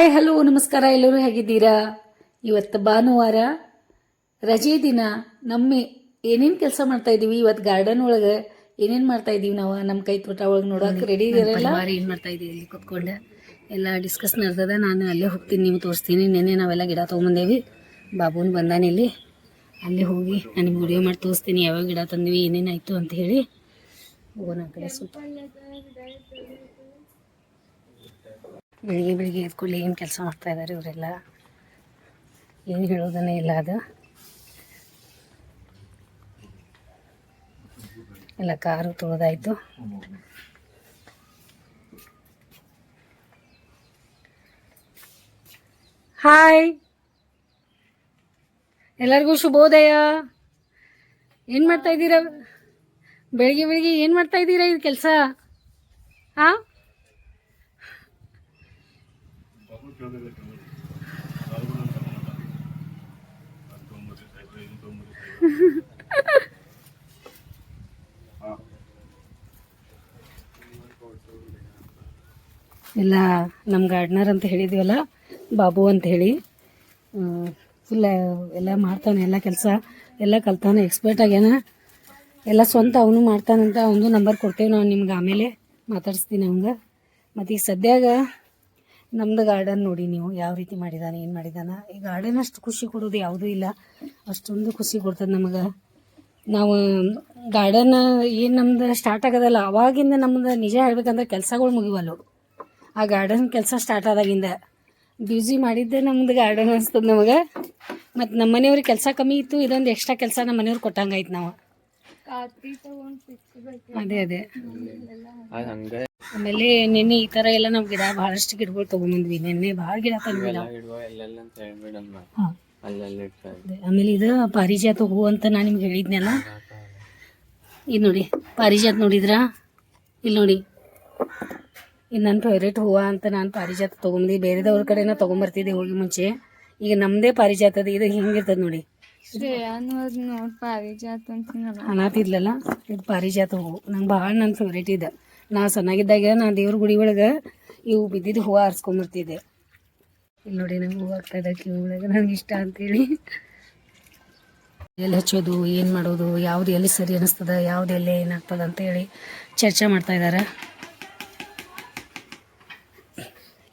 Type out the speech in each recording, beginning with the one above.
Hi hello ನಮಸ್ಕಾರ ಎಲ್ಲರೂ ಹೇಗಿದ್ದೀರಾ? ಇವತ್ತು ಭಾನುವಾರ ರಜೆ ದಿನ. ನಮ್ಮ ಏನೇನು ಕೆಲಸ ಮಾಡ್ತಾ ಇದೀವಿ? ಇವತ್ತು ಗಾರ್ಡನ್ ಒಳಗೆ ಏನೇನು ಮಾಡ್ತಾ ಇದೀವಿ ನಾವು? ನಮ್ಮ ಕೈ ತೋಟ ಒಳಗೆ ನೋಡೋಕೆ ರೆಡಿ ಇರಲ್ಲ ಏನು ಮಾಡ್ತಾ ಇದೀವಿ ಇಲ್ಲಿ ಕುತ್ಕೊಂಡು. ಎಲ್ಲ ಡಿಸ್ಕಸ್ ನಡ್ದದ. ನಾನು ಅಲ್ಲೇ ಹೋಗ್ತೀನಿ ನಿಮ್ಗೆ ತೋರಿಸ್ತೀನಿ. ನೆನ್ನೆ ನಾವೆಲ್ಲ ಗಿಡ ತೊಗೊಂಬಂದೇವಿ. ಬಾಬುನ್ ಬಂದಾನೆ ಇಲ್ಲಿ. ಅಲ್ಲಿ ಹೋಗಿ ನಾನು ನಿಮ್ಗೆ ವಿಡಿಯೋ ಮಾಡಿ ತೋರಿಸ್ತೀನಿ. ಯಾವ್ಯಾವ ಗಿಡ ತಂದ್ವಿ ಏನೇನಾಯಿತು ಅಂತ ಹೇಳಿ. ಹೋಗೋಣ ಆ ಕಡೆ ಸ್ವಲ್ಪ. ಬೆಳಿಗ್ಗೆ ಬೆಳಿಗ್ಗೆ ಎದ್ಕೊಳ್ಳಿ ಏನು ಕೆಲಸ ಮಾಡ್ತಾ ಇದ್ದಾರೆ ಇವರೆಲ್ಲ? ಏನು ಹೇಳೋದನ್ನೇ ಇಲ್ಲ ಅದು. ಎಲ್ಲ ಕಾರು ತೊಳೆದಾಯಿತು. ಹಾಯ್. ಎಲ್ಲರಿಗೂ ಶುಭೋದಯ. ಏನು ಮಾಡ್ತಾ ಇದ್ದೀರಾ? ಬೆಳಿಗ್ಗೆ ಬೆಳಿಗ್ಗೆ ಏನು ಮಾಡ್ತಾ ಇದ್ದೀರಾ ಇದು ಕೆಲಸ? ಹಾಂ ಎಲ್ಲ ನಮ್ಮ ಗಾರ್ಡ್ನರ್ ಅಂತ ಹೇಳಿದ್ವಲ್ಲ, ಬಾಬು ಅಂತ ಹೇಳಿ. ಫುಲ್ ಎಲ್ಲ ಮಾಡ್ತಾನೆ, ಎಲ್ಲ ಕೆಲಸ, ಎಲ್ಲ ಕಲ್ತಾನೆ ಎಕ್ಸ್ಪರ್ಟ್ ಆಗ್ಯಾನ. ಎಲ್ಲ ಸ್ವಂತ ಅವನು ಮಾಡ್ತಾನಂತ ಅವನು ನಂಬರ್ ಕೊಡ್ತೇವೆ ನಾವು ನಿಮ್ಗೆ ಆಮೇಲೆ ಮಾತಾಡಿಸ್ತೀನಿ ಅವಂಗೆ. ಮತ್ತು ಈಗ ಸದ್ಯಾಗ ನಮ್ದು ಗಾರ್ಡನ್ ನೋಡಿ ನೀವು ಯಾವ ರೀತಿ ಮಾಡಿದಾನೆ, ಏನು ಮಾಡಿದಾನ. ಈ ಗಾರ್ಡನ್ ಅಷ್ಟು ಖುಷಿ ಕೊಡೋದು ಯಾವುದೂ ಇಲ್ಲ. ಅಷ್ಟೊಂದು ಖುಷಿ ಕೊಡ್ತದೆ ನಮಗೆ. ನಾವು ಗಾರ್ಡನ್ ಏನು ನಮ್ದು ಸ್ಟಾರ್ಟ್ ಆಗೋದಲ್ಲ, ಅವಾಗಿಂದ ನಮ್ದು ನಿಜ ಹೇಳ್ಬೇಕಂದ್ರೆ ಕೆಲಸಗಳು ಮುಗಿವಲ್ಲು ಆ ಗಾರ್ಡನ್ ಕೆಲಸ ಸ್ಟಾರ್ಟ್ ಆದಾಗಿಂದ ಬ್ಯೂಸಿ ಮಾಡಿದ್ದೆ ನಮ್ದು ಗಾರ್ಡನ್ ಅನಿಸ್ತದೆ ನಮಗೆ. ಮತ್ತು ನಮ್ಮ ಮನೆಯವ್ರಿಗೆ ಕೆಲಸ ಕಮ್ಮಿ ಇತ್ತು, ಇದೊಂದು ಎಕ್ಸ್ಟ್ರಾ ಕೆಲಸ ನಮ್ಮ ಮನೆಯವ್ರು ಕೊಟ್ಟಂಗಾಯ್ತು ನಾವು. ಅದೇ ಅದೇ. ಆಮೇಲೆ ನಿನ್ನೆ ಈ ತರ ಎಲ್ಲ ನಾವು ಗಿಡ ಬಹಳಷ್ಟು ಗಿಡಗಳು ತಗೊಂಬಂದ್ವಿ. ನಿನ್ನೆ ಬಹಳ ಗಿಡ ತಂದ್ವಿ. ಆಮೇಲೆ ಇದು ಪಾರಿಜಾತ ಹೂ ಅಂತ ನಾನು ನಿಮ್ಗೆ ಹೇಳಿದ್ನಲ್ಲ? ಇದು ನೋಡಿ ಪಾರಿಜಾತ ನೋಡಿದ್ರ? ಇಲ್ಲಿ ನೋಡಿ. ಇದು ನನ್ನ ಫೇವ್ರೇಟ್ ಹೂವು ಅಂತ ನಾನು ಪಾರಿಜಾತ ತೊಗೊಂಬಂದು. ಬೇರೆದವ್ರ ಕಡೆನ ತೊಗೊಂಬರ್ತಿದ್ದೆ ಹೋಗಿ ಮುಂಚೆ. ಈಗ ನಮ್ಮದೇ ಪಾರಿಜಾತದ ಇದು ಹಿಂಗಿರ್ತದೆ ನೋಡಿ. ನೋಡ್ ಪಾರಿಜಾತ ಅಂತ ಇದು ಪಾರಿಜಾತ ಹೂವು. ನಂಗೆ ಭಾಳ ನನ್ನ ಫೇವ್ರೇಟ್ ಇದೆ. ನಾ ಸಣ್ಣಾಗಿದ್ದಾಗ ನಾ ದೇವ್ರ ಗುಡಿ ಒಳಗೆ ಇವು ಬಿದ್ದಿದ್ದು ಹೂವು ಆರಿಸ್ಕೊಂಬರ್ತಿದ್ದೆ ಇಲ್ಲಿ ನೋಡಿ ನಂಗೆ ಹೂವು ಆಗ್ತಾಯಿದೆ ಕಿವಿ ಒಳಗೆ. ನನಗೆ ಇಷ್ಟ ಅಂತೇಳಿ. ಎಲ್ಲಿ ಹಚ್ಚೋದು, ಏನು ಮಾಡೋದು, ಯಾವ್ದು ಎಲ್ಲಿ ಸರಿ ಅನ್ನಿಸ್ತದೆ ಯಾವ್ದು ಎಲ್ಲಿ ಏನಾಗ್ತದೆ ಅಂತ ಹೇಳಿ ಚರ್ಚೆ ಮಾಡ್ತಾ ಇದ್ದಾರೆ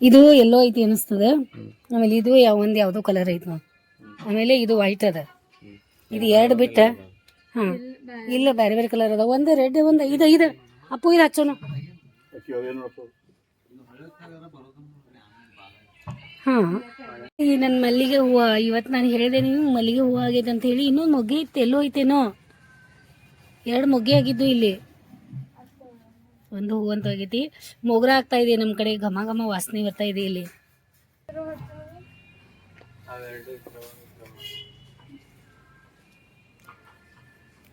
ಇದು ಎಲ್ಲೋ ಐತಿ ಅನ್ನಿಸ್ತದೆ ಆಮೇಲೆ ಇದು ಯಾವ ಒಂದು ಯಾವುದೋ ಕಲರ್ ಐತಿ ನೋಡಿ. ಆಮೇಲೆ ಇದು ವೈಟ್ ಅದ. ಇದು ಎರಡು ಬಿಟ್ಟ. ಹಾಂ. ಇಲ್ಲ, ಬೇರೆ ಬೇರೆ ಕಲರ್ ಅದ ಒಂದು ರೆಡ್ ಒಂದು ಇದು ಇದು. ಅಪ್ಪು ಇದು ಹಚ್ಚೋನು. ಹಾಂ. ಈ ನನ್ನ ಮಲ್ಲಿಗೆ ಹೂವು ಇವತ್ತು ನಾನು ಹೇಳಿದೆ ನೀವು ಮಲ್ಲಿಗೆ ಹೂವು ಆಗೈತೆ ಅಂತ ಹೇಳಿ, ಇನ್ನೊಂದು ಮೊಗ್ಗೆ ಇತ್ತು, ಎಲ್ಲೋ ಐತೇನೋ? ಎರಡು ಮೊಗ್ಗೆ ಆಗಿದ್ದು ಇಲ್ಲಿ. ಒಂದು ಹೂವು ಅಂತ ಆಗೈತಿ. ಮೊಗ್ರ ಆಗ್ತಾ ಇದೆ ನಮ್ಮ ಕಡೆ, ಘಮ ಘಮ ವಾಸನೆ ಬರ್ತಾ ಇದೆ ಇಲ್ಲಿ.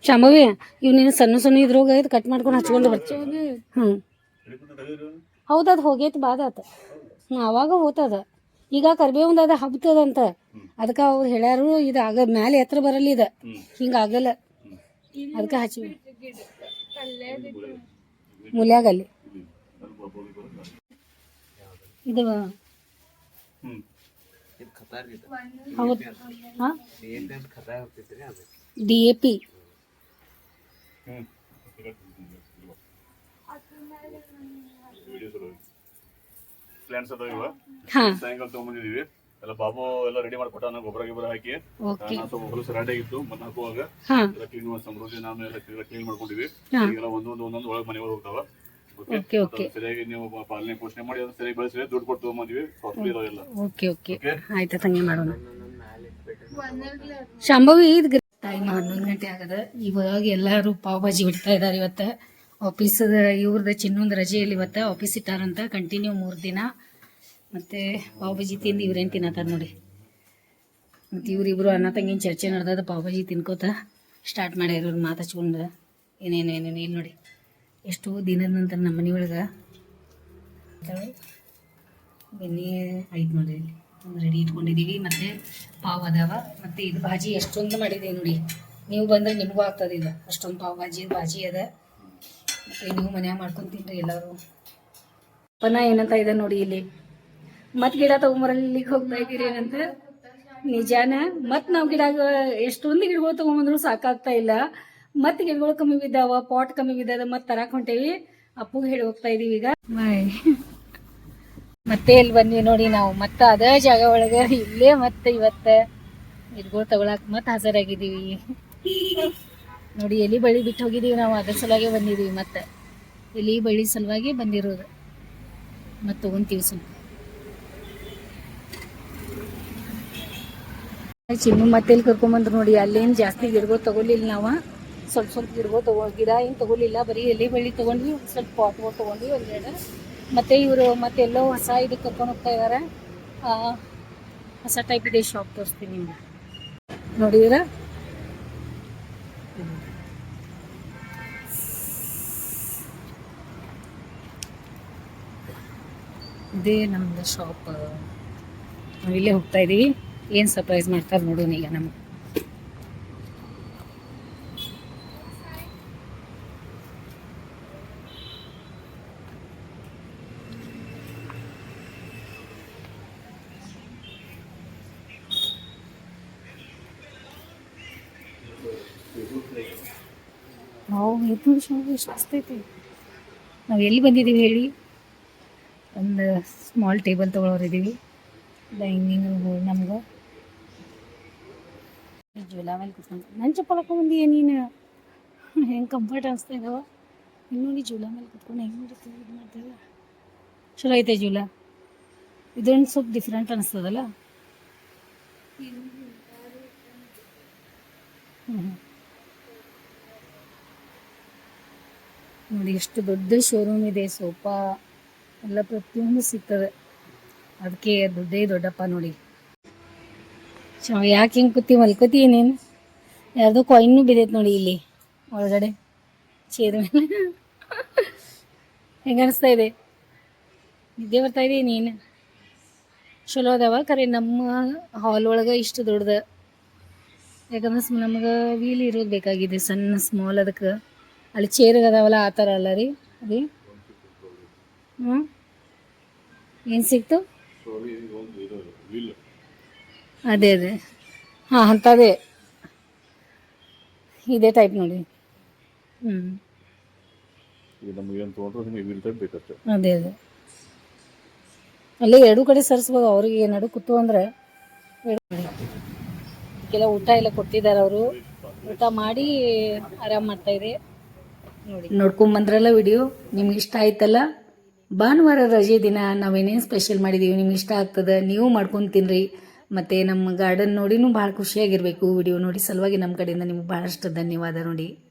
ಶಾಂಭವಿ ಇವ್ ನೀನು ಸಣ್ಣ ಸಣ್ಣ ಇದ್ರೋಗ ಇದು ಕಟ್ ಮಾಡ್ಕೊಂಡು ಹಚ್ಕೊಂಡು ಬರ್ತೀವಿ ಹ್ಞೂ ಹೋಗೈತೆ ಹೋಗೈತಿ ಬಾದಾತ ಹ್ಞೂ ಅವಾಗ ಹೋತದ. ಈಗ ಕರ್ಬೇವು ಅದ ಹಬ್ತದಂತ. ಅದಕ್ಕೆ ಅವ್ರು ಹೇಳ್ಯಾರು ಇದು ಆಗ ಮ್ಯಾಲೆ ಎತ್ತರ ಬರಲಿ ಇದು. ಹಿಂಗೆ ಆಗಲ್ಲ. ಅದಕ್ಕೆ ಹಚ್ಚಿ. ಮುಲ್ಯಾಗಲ್ಲಿ. ಇದು ಹೌದು. ಹಾಂ? ಡಿ ಎ ಪಿ ಪ್ಲಾನ್ಸ್ ಅದಾವ ಇವ ಹಾಂ. ಸಾಯಂಕಾಲ ಎಲ್ಲ ಬಾಬು ಎಲ್ಲ ರೆಡಿ ಮಾಡ್ಕೊಟ್ಟ ನಾನು ಗೊಬ್ಬರ ಗಿಬ್ಬರ ಹಾಕಿ. ಸ್ವಲ್ಪ ಹೊಲಸು ರಾಡಿ ಆಗಿತ್ತು ಮತ್ತೆ ಹಾಕುವಾಗ ಹಾಂ. ಎಲ್ಲ ಕ್ಲೀನ್ ಸಮೃದ್ಧಿ ನಾನು ಎಲ್ಲ ಕ್ಲೀನ್ ಮಾಡ್ಕೊಂಡಿವಿ ಹಾಂ. ಈಗೆಲ್ಲ ಒಂದೊಂದು ಒಂದೊಂದು ಒಳಗೆ ಹೋಗ್ತಾವ. ಸರಿಯಾಗಿ ನೀವು ಪಾಲನೆ ಪೋಷಣೆ ಮಾಡಿ ಅದನ್ನ ಸರಿಯಾಗಿ ಬೆಳೆಸಿದ್ರೆ ದುಡ್ಡು ಕೊಟ್ಟು ತಗೊಂಬಂದಿವಿ. ಕಾಸ್ಟ್ಲಿ ಇದಾವೆಲ್ಲ ಓಕೆ ಓಕೆ ಆಯ್ತಾ ತಂಗೆ ಮಾಡೋಣ. ಶಾಂಭವಿ ಇದು ಟೈಮ್ ಹನ್ನೊಂದು ಗಂಟೆ ಆಗದ. ಇವಾಗ ಎಲ್ಲರೂ ಪಾವ್ ಭಾಜಿ ಬಿಡ್ತಾ ಇದ್ದಾರೆ ಇವತ್ತು. ಆಫೀಸದ ಇವ್ರದ್ದು ಚಿನ್ನೊಂದು ರಜೆಯಲ್ಲಿ ಇವತ್ತು ಆಫೀಸ್ ಇಟ್ಟಾರಂತ ಕಂಟಿನ್ಯೂ ಮೂರು ದಿನ. ಮತ್ತು ಪಾವ್ ಭಾಜಿ ತಿಂದು ಇವ್ರೇನು ತಿನ್ನತ್ತಾರ ನೋಡಿ. ಮತ್ತು ಇವ್ರಿಬ್ರು ಅನ್ನ ತಂಗಿನ ಚರ್ಚೆ ನಡೆದ ಪಾವ್ ಭಾಜಿ ತಿನ್ಕೋತ ಸ್ಟಾರ್ಟ್ ಮಾಡ್ಯಾರ ಇವ್ರು ಮಾತು ಹಚ್ಕೊಂಡು. ಏನೇನು ಏನೇನು ಇಲ್ಲಿ ನೋಡಿ. ಎಷ್ಟು ದಿನದ ನಂತರ ನಮ್ಮ ಮನೆಯೊಳಗೆ. ಬೆನ್ನಿ ಐದು ನೋಡಿ ಇಲ್ಲಿ. ರೆಡಿ ಇಟ್ಕೊಂಡಿದ್ದೀವಿ ಮತ್ತು ಪಾವ್ ಅದಾವ ಮತ್ತು ಇದು ಭಾಜಿ ಎಷ್ಟೊಂದು ಮಾಡಿದೆ ನೋಡಿ. ನೀವು ಬಂದ್ರೆ ನಿಮಗೂ ಆಗ್ತದೆ ಇದು. ಅಷ್ಟೊಂದು ಪಾವ್ ಭಾಜಿ ಭಾಜಿ ಅದ. ಮತ್ತು ನೀವು ಮನ್ಯಾಗ ಮಾಡ್ಕೊಂಡು ತಿನ್ರಿ ಎಲ್ಲರೂ. ಪನ ಏನಂತ ಇದೆ ನೋಡಿ ಇಲ್ಲಿ. ಮತ್ ಗಿಡ ತಗೊಂಬರಲಿಕ್ಕೆ ಹೋಗ್ತಾ ಇದ್ದೀರಿ ಏನಂತ? ನಿಜಾನ? ಮತ್ ನಾವ್ ಗಿಡ ಎಷ್ಟೊಂದು ಗಿಡಗಳು ತಗೊಂಬಂದ್ರು ಸಾಕಾಗ್ತಾ ಇಲ್ಲ. ಮತ್ ಗಿಡಗಳು ಕಮ್ಮಿ ಬಿದ್ದಾವ ಪಾಟ್ ಕಮ್ಮಿ ಬಿದ್ದಾವ ಮತ್ ತರಾಕ್ ಹೊಂಟೇವಿ. ಅಪ್ಪಗೆ ಹೇಳಿ ಹೋಗ್ತಾ ಇದೀವಿ ಈಗ. ಬಾಯ್ ಮತ್ತೆ ಇಲ್ಲಿ ಬಂದ್ವಿ ನೋಡಿ ನಾವು. ಮತ್ತೆ ಅದೇ ಜಾಗ ಒಳಗೆ ಇಲ್ಲೇ ಮತ್ತೆ ಇವತ್ತ ಗಿಡಗಳು ತಗೊಳಕ್ ಮತ್ತೆ ಹಾಜರಾಗಿದ್ದೀವಿ. ನೋಡಿ ಎಲಿ ಬಳ್ಳಿ ಬಿಟ್ಟು ಹೋಗಿದೀವಿ ನಾವು. ಅದ್ರ ಸಲುವಾಗಿ ಬಂದಿದೀವಿ ಮತ್ತೆ. ಎಲಿ ಬಳ್ಳಿ ಸಲುವಾಗಿ ಬಂದಿರೋದು. ಮತ್ತೆ ತಗೊಂತೀವಿ ಸ್ವಲ್ಪ. ಚಿನ್ನು ಮತ್ತೆ ಇಲ್ಲಿ ಕರ್ಕೊಂಬಂದ್ರು ನೋಡಿ, ಅಲ್ಲೇನು ಜಾಸ್ತಿ ಗಿಡಗಳು ತಗೊಲಿಲ್ಲ ನಾವು. ಸ್ವಲ್ಪ ಸ್ವಲ್ಪ ಗಿಡಗಳು ತಗೋ ಗಿಡ ಏನು ತಗೊಲಿಲ್ಲ ಬರೀ ಎಲೆ ಬಳ್ಳಿ ತಗೊಂಡ್ವಿ ಸ್ವಲ್ಪ ಪಾಟ್ಗಳು ತಗೊಂಡ್ವಿ ಒಂದೆರಡು ಮತ್ತೆ ಇವರು ಮತ್ತೆ ಎಲ್ಲೋ ಹೊಸ ಇದಕ್ಕೆ ಕರ್ಕೊಂಡು ಹೋಗ್ತಾ ಇದ್ದಾರೆ ಹೊಸ ಟೈಪ್ ಇದೆ ಶಾಪ್ ತೋರಿಸ್ತೀನಿ ನಿಮ್ಗೆ. ನೋಡಿದ್ರ ಇದೇ ನಮ್ದು ಶಾಪ್ ನಾವು ಇಲ್ಲೇ ಹೋಗ್ತಾ ಇದೀವಿ. ಏನು ಸರ್ಪ್ರೈಸ್ ಮಾಡ್ತಾರೆ ನೋಡೋಣ ಈಗ ನಮ್ಗೆ. ನಾವು ಶಾಪ್ ಎಷ್ಟು ಅಸ್ತೈತಿ ನಾವು ಎಲ್ಲಿ ಬಂದಿದ್ದೀವಿ ಹೇಳಿ? ಒಂದು ಸ್ಮಾಲ್ ಟೇಬಲ್ ತೊಗೊಳೋರಿದ್ದೀವಿ ಡೈನಿಂಗ್ ನಮ್ಗೆ ಜೂಲ ಮೇಲೆ ಕೂತ್ಕೊಂಡು ನನ್ನ ಚಪ್ಪಲಕ್ಕ ಬಂದಿ ನೀನು? ಹೆಂಗೆ ಕಂಫರ್ಟ್ ಅನಿಸ್ತಾ ಇದಾವ? ಇನ್ನು ನೀ ಜೂಲ ಮೇಲೆ ಕೂತ್ಕೊಂಡು ಹೆಂಗೆ ಮಾಡ್ತೀವಿ ಇದು ಮಾಡ್ತೀವಿ ಚಲೋ ಐತೆ ಜೂಲ. ಇದೊಂದು ಸ್ವಲ್ಪ ಡಿಫ್ರೆಂಟ್ ಅನಿಸ್ತದಲ್ಲ? ಹ್ಞೂ ಹ್ಞೂ ನೋಡಿ, ಎಷ್ಟು ದೊಡ್ಡ ಶೋರೂಮ್ ಇದೆ ಸೋಫಾ ಎಲ್ಲ ಪ್ರತಿಯೊಂದು ಸಿಗ್ತದೆ. ಅದಕ್ಕೆ ದುಡ್ಡೇ ದೊಡ್ಡಪ್ಪ ನೋಡಿ. ಯಾಕೆ ಹಿಂಗೆ ಕೂತಿ ಮಲ್ಕೋತಿ ಏನೇನು ಯಾರ್ದೋ ಕಾಯಿನ್ನು ಬಿದ್ದೈತೆ ನೋಡಿ ಇಲ್ಲಿ, ಒಳಗಡೆ, ಚೇರ್ ಮೇಲೆ. ಹೆಂಗೆ ಅನಿಸ್ತಾ ಇದೆ? ನಿದ್ದೆ ಬರ್ತಾ ಇದೆ ನೀನು? ಚಲೋ ಅದಾವ ಖರೆ ನಮ್ಮ ಹಾಲ್ ಒಳಗೆ ಇಷ್ಟು ದೊಡ್ಡದ. ಯಾಕಂದ್ರೆ ನಮ್ಗೆ ವೀಲ್ ಇರೋದು ಬೇಕಾಗಿದೆ, ಸಣ್ಣ ಸ್ಮಾಲ್ ಅದಕ್ಕೆ. ಅಲ್ಲಿ ಚೇರ್ ಅದಾವಲ್ಲ ಆ ಥರ ಅಲ್ಲ ರೀ? ರೀ? ಹ್ಞೂ ಏನು ಸಿಕ್ತು? ಅದೇ ಅದೇ. ಹಾಂ ಅಂಥದ್ದೇ. ಇದೇ ಟೈಪ್ ನೋಡಿ. ಹ್ಞೂ ಅದೇ ಅದೇ. ಅಲ್ಲೇ ಎರಡೂ ಕಡೆ ಸರಿಸ್ಬೋದು. ಅವ್ರಿಗೆ ಏನಾದ್ರು ಕೂತು ಅಂದ್ರೆ ಕೆಲ ಊಟ ಎಲ್ಲ ಕೊಟ್ಟಿದ್ದಾರೆ ಅವರು. ಊಟ ಮಾಡಿ ಆರಾಮ್ ಮಾಡ್ತಾ ಇದೆ. ನೋಡ್ಕೊಂಬಂದ್ರಲ್ಲ ವಿಡಿಯೋ? ನಿಮ್ಗೆ ಇಷ್ಟ ಆಯ್ತಲ್ಲ? ಭಾನುವಾರ ರಜೆ ದಿನ ನಾವೇನೇನು ಸ್ಪೆಷಲ್ ಮಾಡಿದ್ದೀವಿ ನಿಮ್ಗೆ ಇಷ್ಟ ಆಗ್ತದೆ? ನೀವು ಮಾಡ್ಕೊಂಡು ತಿನ್ರಿ. ಮತ್ತು ನಮ್ಮ ಗಾರ್ಡನ್ ನೋಡಿನೂ ಭಾಳ ಖುಷಿಯಾಗಿರಬೇಕು ವಿಡಿಯೋ ನೋಡಿ ಸಲುವಾಗಿ ನಮ್ಮ ಕಡೆಯಿಂದ ನಿಮ್ಗೆ ಭಾಳಷ್ಟು ಧನ್ಯವಾದ ನೋಡಿ.